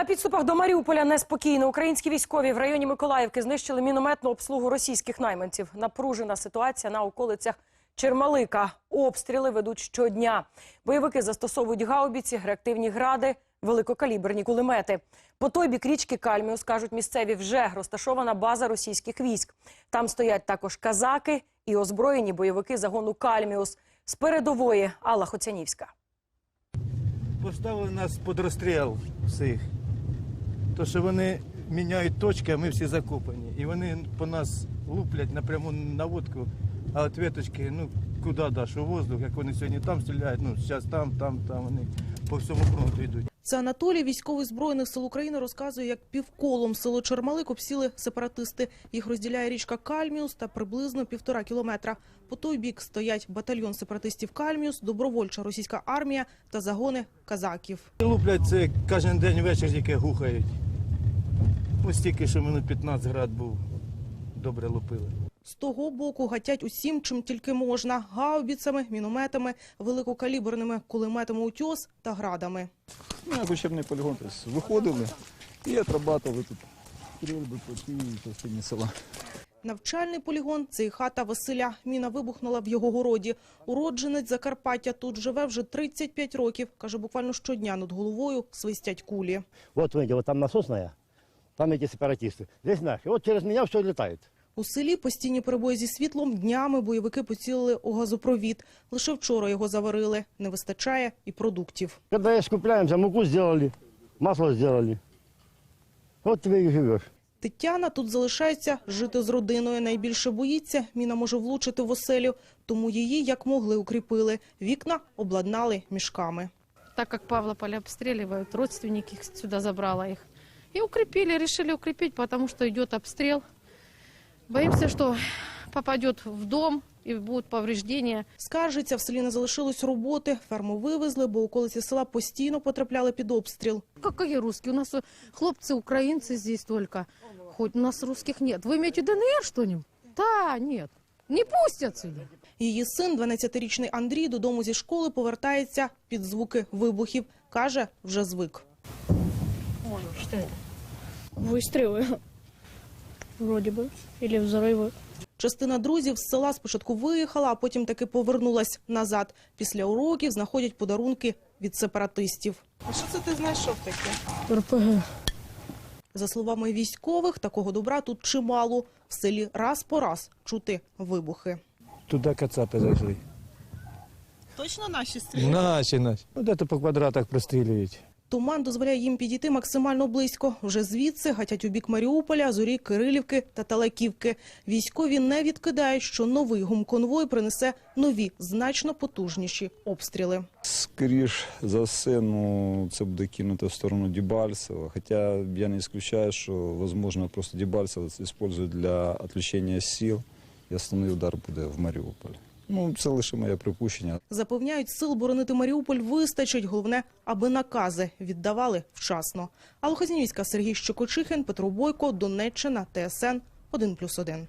На підступах до Маріуполя неспокійно. Українські військові в районі Миколаївки знищили мінометну обслугу російських найманців. Напружена ситуація на околицях Чермалика. Обстріли ведуть щодня. Бойовики застосовують гаубіці, реактивні гради, великокаліберні кулемети. По той бік річки Кальміус, кажуть місцеві, вже розташована база російських військ. Там стоять також казаки і озброєні бойовики загону Кальміус. З передової Алла Хоцянівська. Поставили нас під розстріл всіх. То, що вони міняють точки, а ми всі закопані. І вони по нас луплять напряму наводку, а ответочки, ну, куди даш, у воздух, як вони сьогодні там стріляють, ну, зараз там, там, там, вони по всьому фронту йдуть. Це Анатолій, військовий збройних сил України, розказує, як півколом село Чермалик обсіли сепаратисти. Їх розділяє річка Кальміус та приблизно півтора кілометра. По той бік стоять батальйон сепаратистів Кальміус, добровольча російська армія та загони казаків. Луплять це кожен день вечір тільки гухають. Ось тільки що минут 15 град був, добре лупили. З того боку гатять усім, чим тільки можна – гаубіцями, мінометами, великокаліберними кулеметами «Утьос» та градами. Ну, як учебний полігон, тобто виходили і отрабатували тут стрільби по цій частині села. Навчальний полігон – це і хата Василя. Міна вибухнула в його городі. Уродженець Закарпаття тут живе вже 35 років. Каже, буквально щодня над головою свистять кулі. Вот, видите, вот там насосная, там эти сепаратисты. Здесь наши. Вот через меня все летает. У селі постійні перебої зі світлом. Днями бойовики поцілили у газопровід. Лише вчора його заварили. Не вистачає і продуктів. Когда скупляемся, муку сделали, масло сделали. Вот тебе и живешь. Тетяна тут залишається жити з родиною. Найбільше боїться, міна може влучити в оселю, тому її як могли укріпили. Вікна обладнали мішками. так как Павлополь обстреливают, родственники их сюда забрала их. И укрепили, решили укрепить, потому что идет обстрел. Боимся, что попадет в дом и будут повреждения. Скаржиться, в селі не залишилось роботи. Ферму вивезли, бо околиці села постійно потрапляли під обстріл. Какие русские? У нас э, хлопцы, украинцы здесь только. Хоть у нас русских нет. Вы имеете ДНР что-нибудь? Да, нет. Не пустят сюда. Її син, 12-річний Андрій, додому зі школи повертається під звуки вибухів. Каже, вже звик. Что это? Выстрелы. Вроде бы. Или взрывы. Частина друзів з села спочатку виїхала, а потім таки повернулась назад. Після уроків знаходять подарунки від сепаратистів. А що це ти знайшов таке? РПГ. За словами військових, такого добра тут чимало. В селі раз по раз чути вибухи. Туди кацапи зайшли. Точно наші Наші, наші. Ну, де-то по квадратах прострілюють. Туман дозволяє їм підійти максимально близько. Вже звідси гатять у бік Маріуполя, зорі Кирилівки та Талаківки. Військові не відкидають, що новий гумконвой принесе нові, значно потужніші обстріли. Скоріш за все, ну, це буде кинуто в сторону Дебальцева. Хоча я не исключаю, що, можливо, просто Дебальцево використовують для відключення сил, і основний удар буде в Маріуполі. Ну, це лише моє припущення. Запевняють, сил боронити Маріуполь вистачить. Головне, аби накази віддавали вчасно. Алла Хознівська, Сергій Щокочихин, Петро Бойко, Донеччина, ТСН 1+,1.